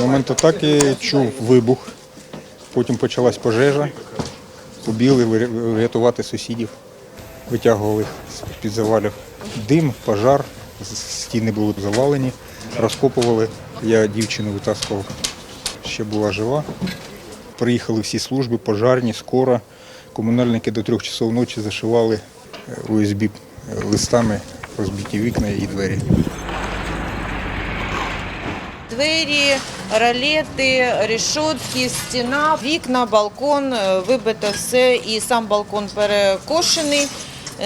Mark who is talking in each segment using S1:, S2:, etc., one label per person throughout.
S1: момент атаки чув вибух, потім почалась пожежа, побігли врятувати сусідів, витягували з-під завалів. Дим, пожар, стіни були завалені, розкопували. Я дівчину витаскував, ще була жива. Приїхали всі служби, пожарні, скоро. Комунальники до трьох часов ночі зашивали е, ОСБ листами розбиті вікна і двері.
S2: Двері, ролети, решетки, стіна, вікна, балкон, е, вибито все, і сам балкон перекошений,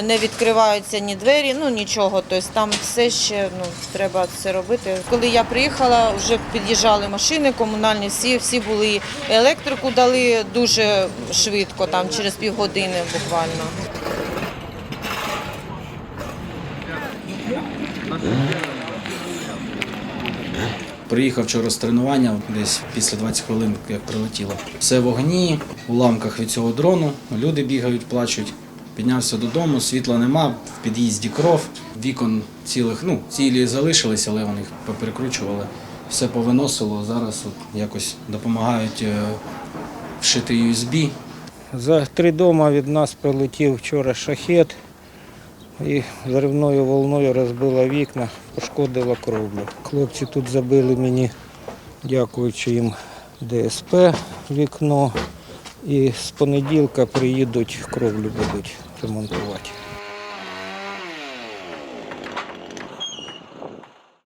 S2: не відкриваються ні двері, ну нічого. Тобто там все ще ну, треба це робити. Коли я приїхала, вже під'їжджали машини комунальні, всі, всі були електрику дали дуже швидко, там через півгодини буквально.
S3: Приїхав вчора з тренування, десь після 20 хвилин, як прилетіло. Все в огні, у ламках від цього дрону. Люди бігають, плачуть. Піднявся додому, світла нема, в під'їзді кров. Вікон цілих, ну, цілі залишились, але вони їх поперекручували. Все повиносило. Зараз от якось допомагають е, вшити USB.
S4: За три дома від нас прилетів вчора шахет і зривною волною розбила вікна, пошкодила кровлю. Хлопці тут забили мені, дякуючи їм ДСП вікно. І з понеділка приїдуть, кровлю будуть ремонтувати.